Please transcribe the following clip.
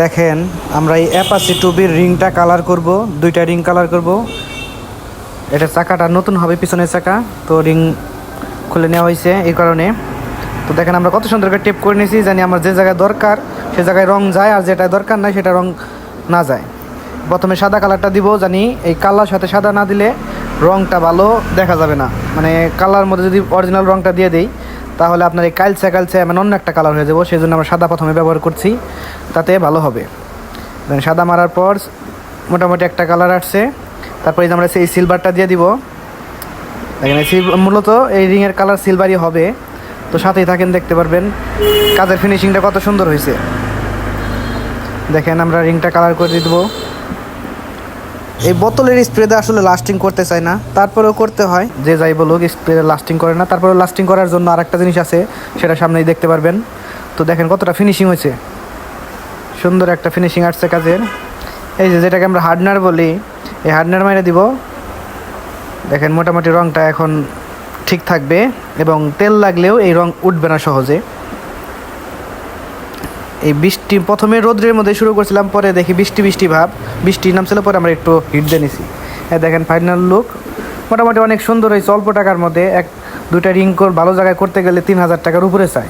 দেখেন, আমরা এই অ্যাপাসি টুবির রিংটা কালার করব, দুইটা রিং কালার করব। এটা চাকাটা নতুন হবে, পিছনের চাকা, তো রিং খুলে নেওয়া হয়েছে এই কারণে। তো দেখেন, আমরা কত সুন্দর করে টেপ করে নিয়েছি, জানি আমার যে জায়গায় দরকার, সে জায়গায় রং যায় আর যেটা দরকার নাই, সেটা রং না যায়। প্রথমে সাদা কালারটা দিব, জানি এই কালার সাথে সাদা না দিলে রংটা ভালো দেখা যাবে না। মানে কালার মধ্যে যদি অরিজিনাল রংটা দিয়ে দেই তাহলে আপনার এই কালচে কালচে মানে অন্য একটা কালার হয়ে যাব সেই জন্য আমরা সাদা প্রথমে ব্যবহার করছি, তাতে ভালো হবে। Then সাদা মারার পর মোটামুটি একটা কালার আসছে। তারপরে আমরা সেই সিলভারটা দিয়ে দিব। দেখেন, এই মূলত এই রিংয়ের কালার সিলভারই হবে। তো সাথেই থাকেন, দেখতে পারবেন, কাজের ফিনিশিংটা কত সুন্দর হয়েছে। দেখেন, আমরা রিংটা কালার করে দিয়ে দেবো। এই বোতলের স্প্রেতে আসলে লাস্টিং করতে চায় না, তারপরেও করতে হয়। যে যাই বলুক, স্প্রে লাস্টিং করে না, তারপরেও লাস্টিং করার জন্য আরেকটা জিনিস আছে, সেটা সামনেই দেখতে পারবেন। তো দেখেন কতটা ফিনিশিং হয়েছে। সুন্দর একটা ফিনিশিং আসছে কাজের। এই যে যেটাকে আমরা হার্ডনার বলি, এই হার্ডনার মাইনে দিব। দেখেন মোটামুটি রংটা এখন ঠিক থাকবে এবং তেল লাগলেও এই রং উঠবে না সহজে। এই বৃষ্টি প্রথমে রোদ্রের মধ্যে শুরু করছিলাম, পরে দেখি বৃষ্টি বৃষ্টি ভাব। বৃষ্টি নামছিল, পরে আমরা একটু হিট দিয়ে নিছি। হ্যাঁ দেখেন ফাইনাল লুক মোটামুটি অনেক সুন্দর হয়েছে, অল্প টাকার মধ্যে। এক দুটা রিং ভালো জায়গায় করতে গেলে তিন হাজার টাকার উপরে চাই।